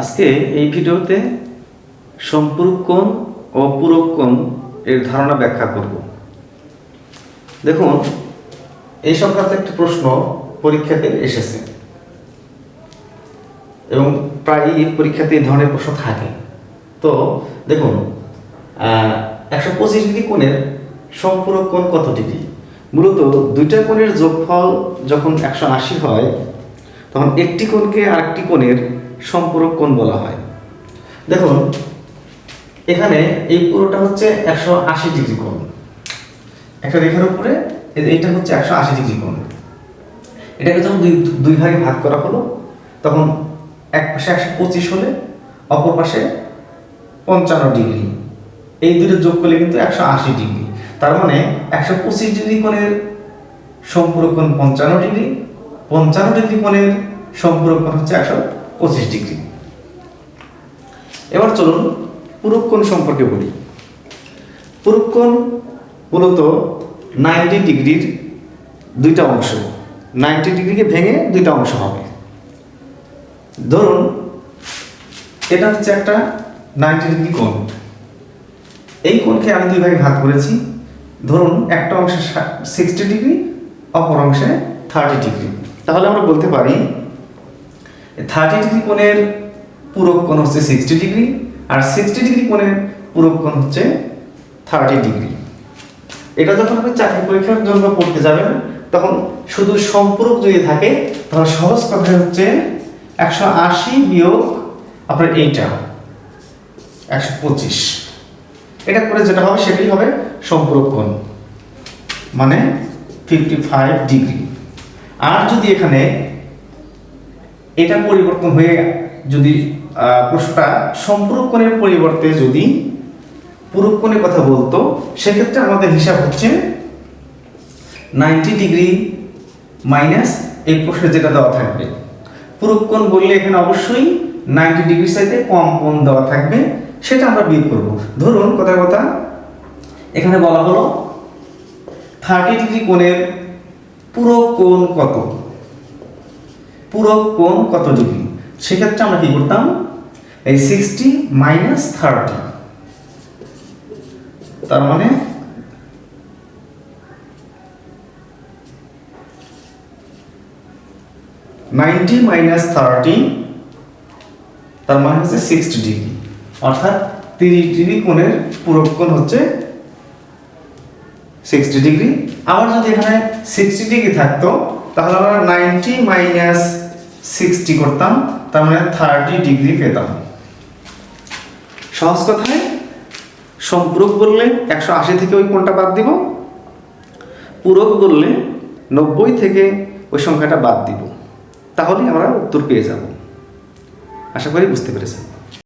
আজকে এই ভিডিওতে সম্পূরক কোণ ও কোণ এর ধারণা ব্যাখ্যা করব। দেখুন, এই সংক্রান্ত একটি প্রশ্ন পরীক্ষাতে এসেছে। এবং প্রায়ই পরীক্ষাতে এই ধরনের প্রশ্ন থাকে। তো দেখুন একশো পঁচিশ ডিগ্রি কোণের সম্পূরক কোণ কত ডিগ্রি? মূলত দুইটা কোণের যোগফল যখন একশো আশি হয়, তখন একটি কোণকে আরেকটি কোণের সম্পূরক কোণ বলা হয়। দেখুন, এখানে এই পুরোটা হচ্ছে একশো আশি ডিগ্রি কোণ। একটা রেখার উপরে এইটা হচ্ছে একশো আশি ডিগ্রি কোণ। এটাকে যখন দুই দুই ভাগে ভাগ করা হলো, তখন এক পাশে একশো পঁচিশ হলে, অপর পাশে পঞ্চান্ন ডিগ্রি। এই দুটো যোগ করলে কিন্তু একশো আশি ডিগ্রি। তার মানে একশো পঁচিশ ডিগ্রি কোণের সম্পূরক কোণ পঞ্চান্ন ডিগ্রি পঞ্চান্ন ডিগ্রি কোণের সম্পূরক কোণ হচ্ছে একশো পঁচিশ ডিগ্রি। এবার চলুন পূরক কোণ সম্পর্কে বলি। পূরক কোণ মূলত নাইনটি ডিগ্রির দুইটা অংশ। নাইনটি ডিগ্রিকে ভেঙে দুইটা অংশ হবে। ধরুন, এটা হচ্ছে একটা নাইনটি ডিগ্রি কোণ। এই কোণকে আমি দুই ভাগে ভাগ করেছি। ধরুন, একটা অংশে সিক্সটি ডিগ্রি, অপর অংশে থার্টি ডিগ্রি। তাহলে আমরা বলতে পারি থার্টি ডিগ্রি কোণের পূরক কোণ হচ্ছে সিক্সটি ডিগ্রি আর সিক্সটি ডিগ্রি কোণের পূরক কোণ হচ্ছে থার্টি ডিগ্রি এটা যখন আপনি চাকরি পরীক্ষার জন্য পড়তে যাবেন, তখন শুধু সম্পূরক যদি থাকে, তাহলে সহজ কথা হচ্ছে একশো আশি বিয়োগ আপনার এইটা, একশো পঁচিশ। এটা করে যেটা হবে, সেটাই হবে সম্পূরক কোণ মানে ফিফটি ফাইভ ডিগ্রি আর যদি এখানে এটা পরিবর্তন হয়ে যদি প্রশ্নটা সম্পূরক কোণের পরিবর্তে যদি পূরক কোণের কথা বলতো, সেক্ষেত্রে আমাদের হিসাব হচ্ছে নাইনটি ডিগ্রি মাইনাস এই প্রশ্নে যেটা দেওয়া থাকবে। পূরক কোণ বললে এখানে অবশ্যই নাইনটি ডিগ্রি সাইডে কম কোণ দেওয়া থাকবে, সেটা আমরা বিয়োগ করব। ধরুন, কথা কথা, এখানে বলা হলো থার্টি ডিগ্রি কোণের পুরো কোণ কত? পূরক কোণ কত ডিগ্রি? সেক্ষেত্রে আমরা কি করতাম? এই সিক্সটি মাইনাস থার্টি তার মানে নাইনটি মাইনাস থার্টি তার মানে হচ্ছে সিক্সটি ডিগ্রি অর্থাৎ তিরিশ ডিগ্রি কোণের পূরক কোণ হচ্ছে সিক্সটি ডিগ্রি আবার যদি এখানে সিক্সটি ডিগ্রি থাকতো, তাহলে আমরা নাইনটি মাইনাস সিক্সটি করতাম, তার মানে থার্টি ডিগ্রি পেতাম। সহজ কথায়, সম্পূরক বললে একশো আশি থেকে ওই কোণটা বাদ দিব, পূরক বললে নব্বই থেকে ওই সংখ্যাটা বাদ দিব। তাহলেই আমরা উত্তর পেয়ে যাব। আশা করি বুঝতে পেরেছেন।